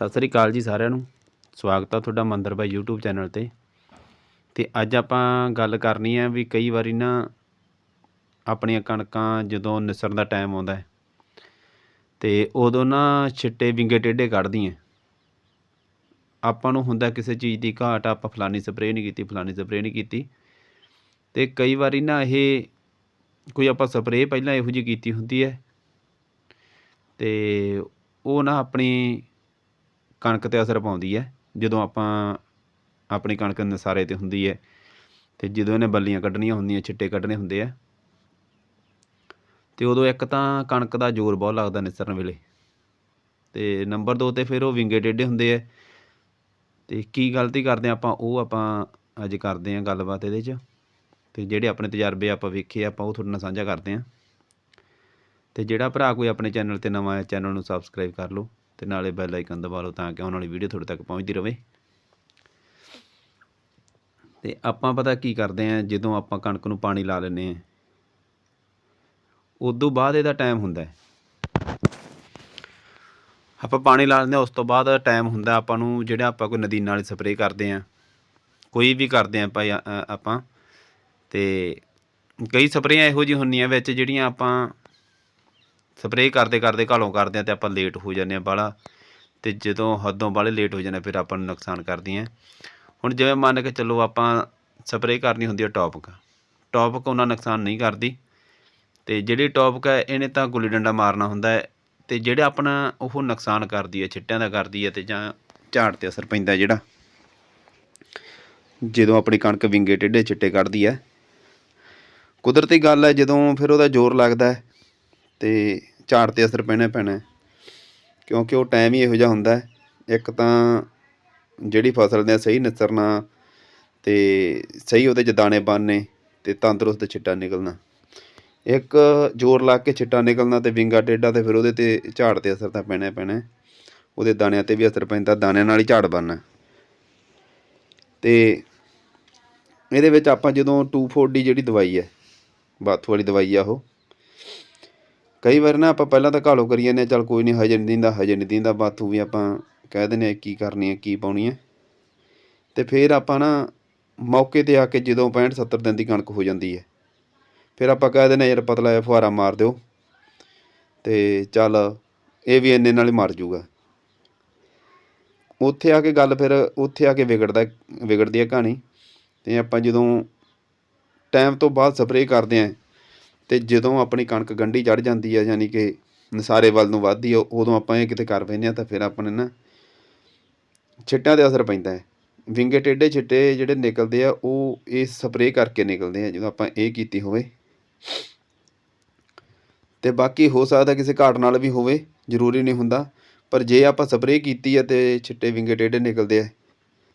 ਸਤਿ ਸ੍ਰੀ ਅਕਾਲ ਜੀ ਸਾਰਿਆਂ ਨੂੰ। ਸਵਾਗਤ ਆ ਤੁਹਾਡਾ ਮੰਦਰ ਬਾਈ YouTube ਚੈਨਲ ਤੇ। ਤੇ ਅੱਜ ਆਪਾਂ ਗੱਲ ਕਰਨੀ ਹੈ ਵੀ ਕਈ ਵਾਰੀ ਨਾ ਆਪਣੀਆਂ ਕਣਕਾਂ ਜਦੋਂ ਨਿਸਰਨ ਦਾ ਟਾਈਮ ਆਉਂਦਾ ਹੈ, ਤੇ ਉਦੋਂ ਨਾ ਛਿੱਟੇ ਵਿੰਗੇ ਟੇਢੇ ਕੱਢਦੀਆਂ ਆਪਾਂ ਨੂੰ ਹੁੰਦਾ ਕਿਸੇ ਚੀਜ਼ ਦੀ ਘਾਟ, ਆਪਾਂ ਫਲਾਨੀ ਸਪਰੇਅ ਨਹੀਂ ਕੀਤੀ, ਫਲਾਨੀ ਸਪਰੇਅ ਨਹੀਂ ਕੀਤੀ। ਤੇ ਕਈ ਵਾਰੀ ਨਾ ਇਹ ਕੋਈ ਆਪਾਂ ਸਪਰੇਅ ਪਹਿਲਾਂ ਇਹੋ ਜਿਹੀ ਕੀਤੀ ਹੁੰਦੀ ਹੈ, ਤੇ ਉਹ ਨਾ ਆਪਣੀ ਕਣਕ ਤੇ ਅਸਰ ਪਾਉਂਦੀ ਹੈ, ਜਦੋਂ ਆਪਾਂ ਆਪਣੀ ਕਣਕ ਨਸਾਰੇ ਤੇ ਹੁੰਦੀ ਹੈ ਤੇ ਜਦੋਂ ਇਹਨੇ ਬੱਲੀਆਂ ਕੱਢਣੀਆਂ ਹੁੰਦੀਆਂ, ਛਿੱਟੇ ਕੱਢਣੇ ਹੁੰਦੇ ਆ, ਤੇ ਉਦੋਂ ਇੱਕ ਤਾਂ ਕਣਕ ਦਾ ਜ਼ੋਰ ਬਹੁਤ ਲੱਗਦਾ ਨਿਸਰਨ ਵੇਲੇ। ਤੇ ਨੰਬਰ 2 ਤੇ ਫਿਰ ਉਹ ਵਿੰਗੇ ਟੇਢੇ ਹੁੰਦੇ ਆ। ਤੇ ਕੀ ਗਲਤੀ ਕਰਦੇ ਆ ਆਪਾਂ, ਉਹ ਆਪਾਂ ਅੱਜ ਕਰਦੇ ਆ ਗੱਲਬਾਤ ਇਹਦੇ 'ਚ। ਤੇ ਜਿਹੜੇ ਆਪਣੇ ਤਜਰਬੇ ਆਪਾਂ ਵੇਖੇ ਆਪਾਂ ਉਹ ਤੁਹਾਡੇ ਨਾਲ ਸਾਂਝਾ ਕਰਦੇ ਆ। ਤੇ ਜਿਹੜਾ ਭਰਾ ਕੋਈ ਆਪਣੇ ਚੈਨਲ ਤੇ ਨਵਾਂ ਹੈ ਚੈਨਲ ਨੂੰ ਸਬਸਕ੍ਰਾਈਬ ਕਰ ਲਓ। ਤੇ ਨਾਲੇ ਬੈਲ ਆਈਕਨ ਦਬਾ ਲਓ ਤਾਂ ਕਿ ਆਉਣ ਵਾਲੀ ਵੀਡੀਓ ਤੁਹਾਡੇ ਤੱਕ ਪਹੁੰਚਦੀ ਰਹੇ ਤੇ ਆਪਾਂ ਪਤਾ ਕੀ ਕਰਦੇ ਆ ਜਦੋਂ ਆਪਾਂ ਕਣਕ ਨੂੰ ਪਾਣੀ ਲਾ ਲੈਂਦੇ ਆ ਉਦੋਂ ਬਾਅਦ ਇਹਦਾ ਟਾਈਮ ਹੁੰਦਾ ਹੈ। ਆਪਾਂ ਪਾਣੀ ਲਾ ਲੈਂਦੇ ਹਾਂ, ਉਸ ਤੋਂ ਬਾਅਦ ਟਾਈਮ ਹੁੰਦਾ ਆਪਾਂ ਨੂੰ ਜਿਹੜਾ ਆਪਾਂ ਕੋਈ ਨਦੀਨ ਵਾਲੀ ਸਪਰੇਅ ਕਰਦੇ ਆ ਕੋਈ ਵੀ ਕਰਦੇ ਆ ਭਾਈ ਆਪਾਂ। ਤੇ ਕਈ ਸਪਰੇਆਂ ਇਹੋ ਜਿਹੀ ਹੁੰਦੀਆਂ ਵਿੱਚ ਜਿਹੜੀਆਂ ਆਪਾਂ ਸਪਰੇਅ ਕਰਦੇ ਕਰਦੇ ਘਾਲੋਂ ਕਰਦੇ ਆ ਤੇ ਆਪਾਂ ਲੇਟ ਹੋ ਜਾਂਦੇ ਆ ਬਾਹਲਾ। ਤੇ ਜਦੋਂ ਹੱਦੋਂ ਬਾਹਲੇ ਲੇਟ ਹੋ ਜਾਂਦੇ ਫਿਰ ਆਪਾਂ ਨੂੰ ਨੁਕਸਾਨ ਕਰਦੀਆਂ ਹੁਣ ਜਿਵੇਂ ਮੰਨ ਕੇ ਚੱਲੋ ਆਪਾਂ ਸਪਰੇਅ ਕਰਨੀ ਹੁੰਦੀ ਹੈ ਟੌਪਕ ਟੌਪਕ ਉਹਨਾਂ ਨੁਕਸਾਨ ਨਹੀਂ ਕਰਦੀ। ਤੇ ਜਿਹੜੀ ਟੌਪਕ ਹੈ, ਇਹਨੇ ਤਾਂ ਗੁੱਲੀ ਡੰਡਾ ਮਾਰਨਾ ਹੁੰਦਾ ਹੈ। ਤੇ ਜਿਹੜਾ ਆਪਣਾ ਉਹ ਨੁਕਸਾਨ ਕਰਦੀ ਹੈ, ਛਿੱਟਿਆਂ ਦਾ ਕਰਦੀ ਹੈ ਤੇ ਜਾਂ ਝਾੜ ਤੇ ਅਸਰ ਪੈਂਦਾ ਜਿਹੜਾ। ਜਦੋਂ ਆਪਣੀ ਕਣਕ ਵਿੰਗੇ ਟੇਢੇ ਛਿੱਟੇ ਕੱਢਦੀ ਹੈ। ਕੁਦਰਤੀ ਗੱਲ ਹੈ, ਜਦੋਂ ਫਿਰ ਉਹਦਾ ਜ਼ੋਰ ਲੱਗਦਾ ਹੈ ਤੇ ਝਾੜ ਤੇ ਅਸਰ ਪੈਣਾ ਪੈਣਾ ਕਿਉਂਕਿ ਉਹ ਟਾਈਮ ਹੀ ਇਹੋ ਜਿਹਾ ਹੁੰਦਾ ਹੈ। ਇੱਕ ਤਾਂ ਜਿਹੜੀ ਫਸਲ ਦਾ ਸਹੀ ਨਿਸਰਨਾ ਤੇ ਸਹੀ ਉਹਦੇ ਚ ਦਾਣੇ ਬਣਨੇ ਤੇ ਤੰਦਰੁਸਤ ਛਿੱਟਾ ਨਿਕਲਣਾ। ਇੱਕ ਜ਼ੋਰ ਲਾ ਕੇ ਛਿੱਟਾ ਨਿਕਲਣਾ ਤੇ ਵਿੰਗਾ ਟੇਢਾ ਤੇ ਫਿਰ ਉਹਦੇ ਤੇ ਝਾੜ ਤੇ ਅਸਰ ਤਾਂ ਪੈਣਾ ਪੈਣਾ ਉਹਦੇ ਦਾਣਿਆਂ ਤੇ ਵੀ ਅਸਰ ਪੈਂਦਾ ਦਾਣਿਆਂ ਨਾਲ ਹੀ ਝਾੜ ਬਣਨਾ ਤੇ ਇਹਦੇ ਵਿੱਚ ਆਪਾਂ ਜਦੋਂ 2,4-D ਜਿਹੜੀ ਦਵਾਈ ਹੈ ਬਾਥੂ ਵਾਲੀ ਦਵਾਈ ਆ ਉਹ ਕਈ ਵਾਰ ਨਾ ਆਪਾਂ ਪਹਿਲਾਂ ਤਾਂ ਘਾਲੋ ਕਰੀ ਜਾਂਦੇ ਹਾਂ, ਚੱਲ ਕੋਈ ਨਹੀਂ ਹਜੇ ਨਹੀਂ ਦਿੰਦਾ, ਹਜੇ ਨਹੀਂ ਦਿੰਦਾ ਬਾਥੂ ਵੀ ਆਪਾਂ ਕਹਿ ਦਿੰਦੇ ਹਾਂ ਕੀ ਕਰਨੀ ਹੈ, ਕੀ ਪਾਉਣੀ ਹੈ। ਤੇ ਫਿਰ ਆਪਾਂ ਨਾ ਮੌਕੇ ਤੇ ਆ ਕੇ ਜਦੋਂ 65 70 ਦਿਨ ਦੀ ਕਣਕ ਹੋ ਜਾਂਦੀ ਹੈ, ਫਿਰ ਆਪਾਂ ਕਹਿ ਦਿੰਦੇ ਹਾਂ, ਯਾਰ ਪਤਲਾ ਜਿਹਾ ਫੁਹਾਰਾ ਮਾਰ ਦਿਓ। ਤੇ ਚੱਲ ਇਹ ਵੀ ਇੰਨੇ ਨਾਲ ਹੀ ਮਰ ਜਾਊਗਾ ਉੱਥੇ ਆ ਕੇ ਗੱਲ ਫਿਰ, ਉੱਥੇ ਆ ਕੇ ਵਿਗੜਦਾ, ਵਿਗੜਦੀ ਹੈ ਕਹਾਣੀ। ਤੇ ਆਪਾਂ ਜਦੋਂ ਟਾਈਮ ਤੋਂ ਬਾਅਦ ਸਪਰੇਅ ਕਰਦੇ ਆਂ ਤੇ ਜਦੋਂ ਆਪਣੀ ਕਣਕ ਗੰਢੀ ਚੜ ਜਾਂਦੀ ਹੈ ਯਾਨੀ ਕਿ ਨਸਾਰੇ ਵੱਲ ਨੂੰ ਵੱਧਦੀ ਆ, ਉਦੋਂ ਆਪਾਂ ਇਹ ਕਿਤੇ ਕਰ ਪੈਂਦੇ ਆ, ਤਾਂ ਫਿਰ ਆਪਣੇ ਨਾ ਛਿੱਟਾਂ ਤੇ ਅਸਰ ਪੈਂਦਾ ਹੈ। ਵਿੰਗੇ ਟੇਢੇ ਛਿੱਟੇ ਜਿਹੜੇ ਨਿਕਲਦੇ ਆ, ਉਹ ਇਹ ਸਪਰੇਅ ਕਰਕੇ ਨਿਕਲਦੇ ਆ, ਜਦੋਂ ਆਪਾਂ ਇਹ ਕੀਤੀ ਹੋਵੇ। ਤੇ ਬਾਕੀ ਹੋ ਸਕਦਾ ਕਿਸੇ ਘਾਟ ਨਾਲ ਵੀ ਹੋਵੇ, ਜ਼ਰੂਰੀ ਨਹੀਂ ਹੁੰਦਾ, ਪਰ ਜੇ ਆਪਾਂ ਸਪਰੇਅ ਕੀਤੀ ਹੈ ਤੇ ਛਿੱਟੇ ਵਿੰਗੇ ਟੇਢੇ ਨਿਕਲਦੇ ਆ,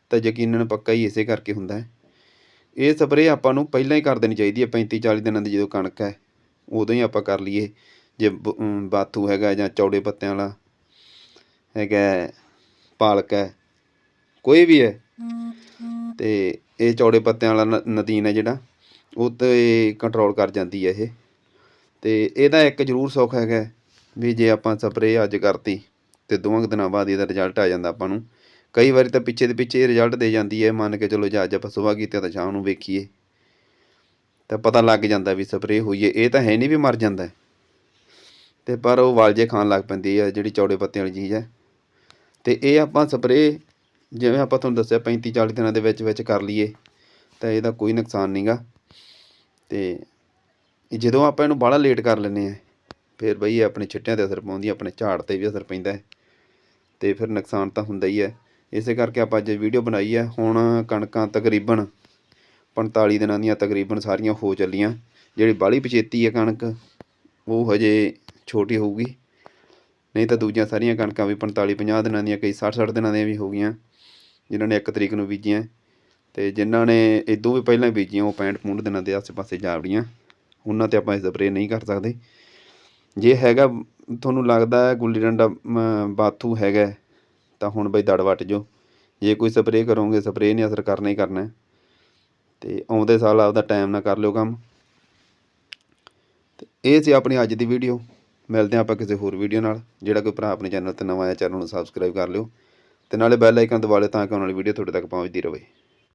ਤਾਂ ਯਕੀਨਨ ਪੱਕਾ ਹੀ ਇਸੇ ਕਰਕੇ ਹੁੰਦਾ ਹੈ। ਇਹ ਸਪਰੇਅ ਆਪਾਂ ਨੂੰ ਪਹਿਲਾਂ ਹੀ ਕਰ ਦੇਣੀ ਚਾਹੀਦੀ ਹੈ 35 40 ਦਿਨਾਂ ਦੀ ਜਦੋਂ ਕਣਕ ਹੈ। ਉਦੋਂ ਹੀ ਆਪਾਂ ਕਰ ਲਈਏ। ਜੇ ਬ- ਬਾਥੂ ਹੈਗਾ ਜਾਂ ਚੌੜੇ ਪੱਤਿਆਂ ਵਾਲਾ ਹੈਗਾ ਪਾਲਕ ਹੈ, ਕੋਈ ਵੀ ਹੈ। ਤੇ ਇਹ ਚੌੜੇ ਪੱਤਿਆਂ ਵਾਲਾ ਨ- ਨਦੀਨ ਹੈ ਜਿਹੜਾ, ਉਹ ਤੇ ਕੰਟਰੋਲ ਕਰ ਜਾਂਦੀ ਹੈ ਇਹ। ਤੇ ਇਹਦਾ ਇੱਕ ਜ਼ਰੂਰ ਸੁੱਖ ਹੈਗਾ ਵੀ ਜੇ ਆਪਾਂ ਸਪਰੇਅ ਅੱਜ ਕਰਤੀ ਤੇ ਦੋਵਾਂ ਕੁ ਦਿਨਾਂ ਬਾਅਦ ਇਹਦਾ ਰਿਜ਼ਲਟ ਆ ਜਾਂਦਾ ਆਪਾਂ ਨੂੰ। ਕਈ ਵਾਰੀ ਤਾਂ ਪਿੱਛੇ ਦੇ ਪਿੱਛੇ ਇਹ ਰਿਜ਼ਲਟ ਦੇ ਜਾਂਦੀ ਹੈ, ਮੰਨ ਕੇ ਚਲੋ ਜੇ ਅੱਜ ਆਪਾਂ ਸੁਬਾਹ ਕੀਤਾ ਤਾਂ ਸ਼ਾਮ ਨੂੰ ਵੇਖੀਏ। ਤਾਂ ਪਤਾ ਲੱਗ ਜਾਂਦਾ ਵੀ ਸਪਰੇਅ ਹੋਈ ਹੈ ਇਹ ਤਾਂ ਹੈ ਨਹੀਂ ਵੀ ਮਰ ਜਾਂਦਾ ਹੈ। ਤੇ ਪਰ ਉਹ ਵਾਲਜੇ ਖਾਣ ਲੱਗ ਪੈਂਦੀ ਹੈ ਜਿਹੜੀ ਚੌੜੇ ਪੱਤਿਆਂ ਵਾਲੀ ਚੀਜ਼ ਹੈ। ਤੇ ਇਹ ਆਪਾਂ ਸਪਰੇਅ, ਜਿਵੇਂ ਆਪਾਂ ਤੁਹਾਨੂੰ ਦੱਸਿਆ 35 40 ਦਿਨਾਂ ਦੇ ਵਿੱਚ ਵਿੱਚ ਕਰ ਲਈਏ, ਤਾਂ ਇਹਦਾ ਕੋਈ ਨੁਕਸਾਨ ਨਹੀਂਗਾ ਤੇ ਜਦੋਂ ਆਪਾਂ ਇਹਨੂੰ ਬਾਹਲਾ ਲੇਟ ਕਰ ਲੈਂਦੇ ਆ ਫਿਰ ਬਈ ਆਪਣੇ ਛਿੱਟਿਆਂ ਤੇ ਅਸਰ ਪਾਉਂਦੀ, ਆਪਣੇ ਝਾੜ ਤੇ ਵੀ ਅਸਰ ਪੈਂਦਾ ਹੈ। ਤੇ ਫਿਰ ਨੁਕਸਾਨ ਤਾਂ ਹੁੰਦਾ ਹੀ ਹੈ। ਇਸੇ ਕਰਕੇ ਆਪਾਂ ਅੱਜ ਵੀਡੀਓ ਬਣਾਈ ਹੈ, ਹੁਣ ਕਣਕਾਂ ਤਕਰੀਬਨ 45 ਦਿਨਾਂ ਦੀਆਂ ਤਕਰੀਬਨ ਸਾਰੀਆਂ ਹੋ ਚੱਲੀਆਂ। ਜਿਹੜੀ ਬਾਹਲੀ ਪਛੇਤੀ ਹੈ ਕਣਕ ਉਹ ਹਜੇ ਛੋਟੀ ਹੋਊਗੀ। ਨਹੀਂ ਤਾਂ ਦੂਜੀਆਂ ਸਾਰੀਆਂ ਕਣਕਾਂ ਵੀ 45 50 ਦਿਨਾਂ ਦੀਆਂ ਕਈ 60 60 ਦਿਨਾਂ ਦੀਆਂ ਵੀ ਹੋ ਗਈਆਂ ਜਿਨ੍ਹਾਂ ਨੇ 1 ਤਰੀਕ ਨੂੰ ਬੀਜੀਆਂ। ਤੇ ਜਿਨ੍ਹਾਂ ਨੇ ਇਦੋਂ ਵੀ ਪਹਿਲਾਂ ਬੀਜੀਆਂ ਉਹ 65 65 ਦਿਨਾਂ ਦੇ ਆਸ-ਪਾਸੇ ਜਾ ਵੜੀਆਂ। ਉਹਨਾਂ ਤੇ ਆਪਾਂ ਸਪਰੇਅ ਨਹੀਂ ਕਰ ਸਕਦੇ। ਜੇ ਹੈਗਾ ਤੁਹਾਨੂੰ ਲੱਗਦਾ ਗੁੱਲੀ ਡੰਡਾ ਮ, ਬਾਥੂ ਹੈਗਾ ਤਾਂ ਹੁਣ ਬਈ ਦੜ ਵੱਟ ਜੋ। ਜੇ ਕੋਈ ਸਪਰੇਅ ਕਰੋਗੇ ਸਪਰੇਅ ਨੇ ਅਸਰ ਕਰਨਾ ਹੀ ਕਰਨਾ ਤੇ ਆਉਂਦੇ ਸਾਲ ਆਪਦਾ ਟਾਈਮ ਨਾਲ ਕਰ ਲਿਓ ਕੰਮ। ਤੇ ਇਹ ਸੀ ਆਪਣੀ ਅੱਜ ਦੀ ਵੀਡੀਓ ਮਿਲਦੇ ਹਾਂ ਆਪਾਂ ਕਿਸੇ ਹੋਰ ਵੀਡੀਓ ਨਾਲ। ਜਿਹੜਾ ਕੋਈ ਭਰਾ ਆਪਣੇ ਚੈਨਲ ਤੇ ਨਵਾਂ ਆਇਆ ਚੈਨਲ ਨੂੰ ਸਬਸਕ੍ਰਾਈਬ ਕਰ ਲਿਓ। ਤੇ ਨਾਲੇ ਬੈਲ ਆਈਕਨ ਦਬਾ ਲਿਓ ਤਾਂ ਕਿ ਆਉਣ ਵਾਲੀ ਵੀਡੀਓ ਤੁਹਾਡੇ ਤੱਕ ਪਹੁੰਚਦੀ ਰਹੇ।